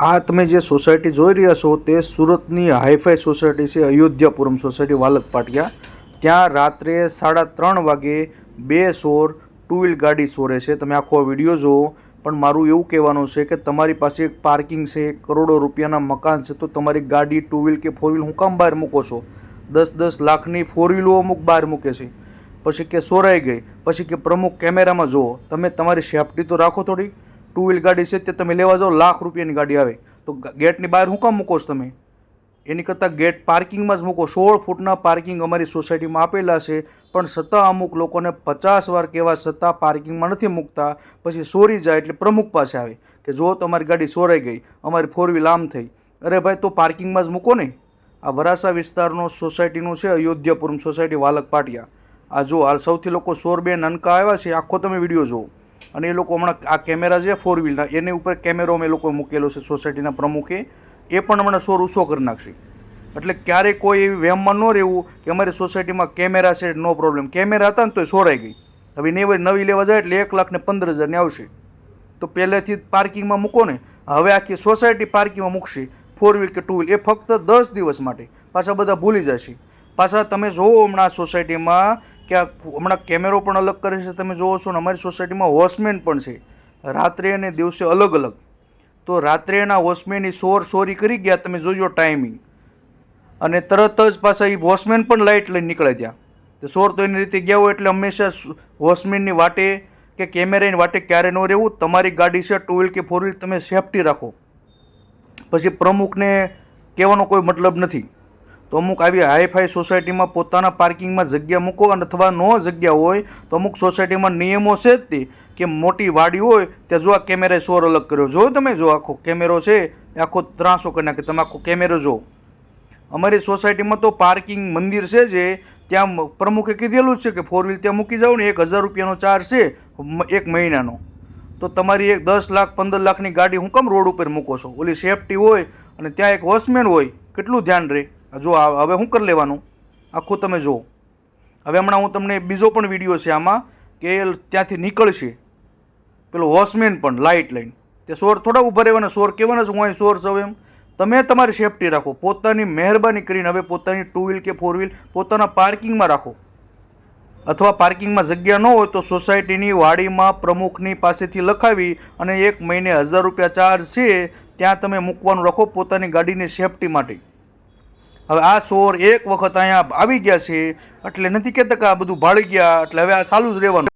આ તમે જે સોસાયટી જોઈ રહ્યા છો તે સુરતની હાઈફાઈ સોસાયટી છે, અયોધ્યાપુરમ સોસાયટી, વાલક પાટિયા. ત્યાં રાત્રે સાડા ત્રણ વાગે બે સોર ટુ વ્હીલ ગાડી સોરે છે. તમે આખો વીડિયો જુઓ. પણ મારું એવું કહેવાનું છે કે તમારી પાસે એક પાર્કિંગ છે કરોડો રૂપિયાના મકાન છે, તો તમારી ગાડી ટુ વ્હીલ કે ફોર વ્હીલ હું કામ બહાર મૂકો છો? દસ દસ લાખની ફોર વ્હીલો અમુક બહાર મૂકે છે. પછી કે સોરાઈ ગઈ. પછી કે પ્રમુખ કેમેરામાં જુઓ. તમે તમારી સેફટી તો રાખો થોડી. ટુ વ્હીલ ગાડી છે તે તમે લેવા જાઓ, લાખ રૂપિયાની ગાડી આવે. તો ગેટની બહાર શું કામ મૂકો છો તમે? એની કરતાં ગેટ પાર્કિંગમાં જ મૂકો. સોળ ફૂટના પાર્કિંગ અમારી સોસાયટીમાં આપેલા છે, પણ છતાં અમુક લોકોને પચાસ વાર કહેવા છતાં પાર્કિંગમાં નથી મૂકતા. પછી સોરી જાય એટલે પ્રમુખ પાસે આવે કે જો તમારી ગાડી સોરાઈ ગઈ, અમારી ફોર વ્હીલ આમ થઈ. અરે ભાઈ, તો પાર્કિંગમાં જ મૂકો ને. આ વરાસા વિસ્તારનો સોસાયટીનું છે, અયોધ્યાપુરમ સોસાયટી, વાલક પાટિયા. આ જો હાલ સૌથી લોકો સોર બે નનકા આવ્યા છે, આખો તમે વીડિયો જુઓ. અને એ લોકો હમણાં આ કેમેરા છે ફોર વ્હીલના એની ઉપર કેમેરો અમે લોકો મૂકેલો છે સોસાયટીના પ્રમુખે, એ પણ હમણાં સોર ઊંચો કરી નાખશે. એટલે ક્યારેય કોઈ એવી વહેમમાં ન રહેવું કે અમારી સોસાયટીમાં કેમેરા છે, નો પ્રોબ્લેમ કેમેરા હતા ને તોય સોરાઈ ગઈ. હવે નવી નવી લેવા જાય એટલે એક લાખ ને પંદર હજારની આવશે. તો પહેલેથી જ પાર્કિંગમાં મૂકો ને. હવે આખી સોસાયટી પાર્કિંગમાં મૂકશે. ફોર વ્હીલ કે ટુ વ્હીલ એ ફક્ત દસ દિવસ માટે. પાછા બધા ભૂલી જશે પાછા તમે જોવો હમણાં સોસાયટીમાં કે આ હમણાં કેમેરો પણ અલગ કરે છે, તમે જોવો છો ને, અમારી સોસાયટીમાં વોચમેન પણ છે. રાત્રે અને દિવસે અલગ અલગ. તો રાત્રે એના એ સોર સોરી કરી ગયા, તમે જોજો ટાઈમિંગ અને તરત જ પાછા એ વોચમેન પણ લાઇટ લઈને નીકળે ત્યાં. તો સોર તો એની રીતે ગયા હોય, એટલે હંમેશા વોચમેનની વાટે કે કેમેરાની વાટે ક્યારે ન રહેવું. તમારી ગાડી છે ટુ વ્હીલ કે ફોર વ્હીલ તમે સેફટી રાખો. પછી પ્રમુખને કહેવાનો કોઈ મતલબ નથી. તો અમુક આવી હાઈફાઈ સોસાયટીમાં પોતાના પાર્કિંગમાં જગ્યા મૂકો અને અથવા ન જગ્યા હોય તો અમુક સોસાયટીમાં નિયમો છે જ તે કે મોટી વાડી હોય ત્યાં જો આ કેમેરાએ સોર અલગ કર્યો. જો તમે, જો આખો કેમેરો છે, આખો ત્રાસો કરી નાખે તમે આખો કેમેરો જો અમારી સોસાયટીમાં તો પાર્કિંગ મંદિર છે જે, ત્યાં પ્રમુખે કીધેલું છે કે ફોર વ્હીલ ત્યાં મૂકી જાઓ ને એક હજાર રૂપિયાનો ચાર્જ છે એક મહિનાનો. તો તમારી એક દસ લાખ, પંદર લાખની ગાડી હું કેમ રોડ ઉપર મૂકો છો? ઓલી સેફટી હોય અને ત્યાં એક વોચમેન હોય, કેટલું ધ્યાન રહે જો હવે શું કરી લેવાનું? આખું તમે જુઓ. હવે હમણાં હું તમને બીજો પણ વીડિયો છે આમાં કે ત્યાંથી નીકળશે. પેલો વોચમેન પણ, લાઇટ લઈને તે સોર થોડા ઊભા રહેવાના, સોર કહેવાના છે, હું અહીં સોર છું એમ. તમે તમારી સેફટી રાખો. પોતાની મહેરબાની કરીને હવે પોતાની ટુ વ્હીલ કે ફોર વ્હીલ પોતાના પાર્કિંગમાં રાખો. અથવા પાર્કિંગમાં જગ્યા ન હોય તો સોસાયટીની વાડીમાં પ્રમુખની પાસેથી લખાવી અને એક મહિને હજાર રૂપિયા ચાર્જ છે, ત્યાં તમે મૂકવાનું રાખો પોતાની ગાડીની સેફટી માટે. હવે આ સોર એક વખત અહીંયા આવી ગયા છે, એટલે નથી કહેતા કે આ બધું ભાળી ગયા, એટલે હવે આ ચાલુ જ રહેવાનું.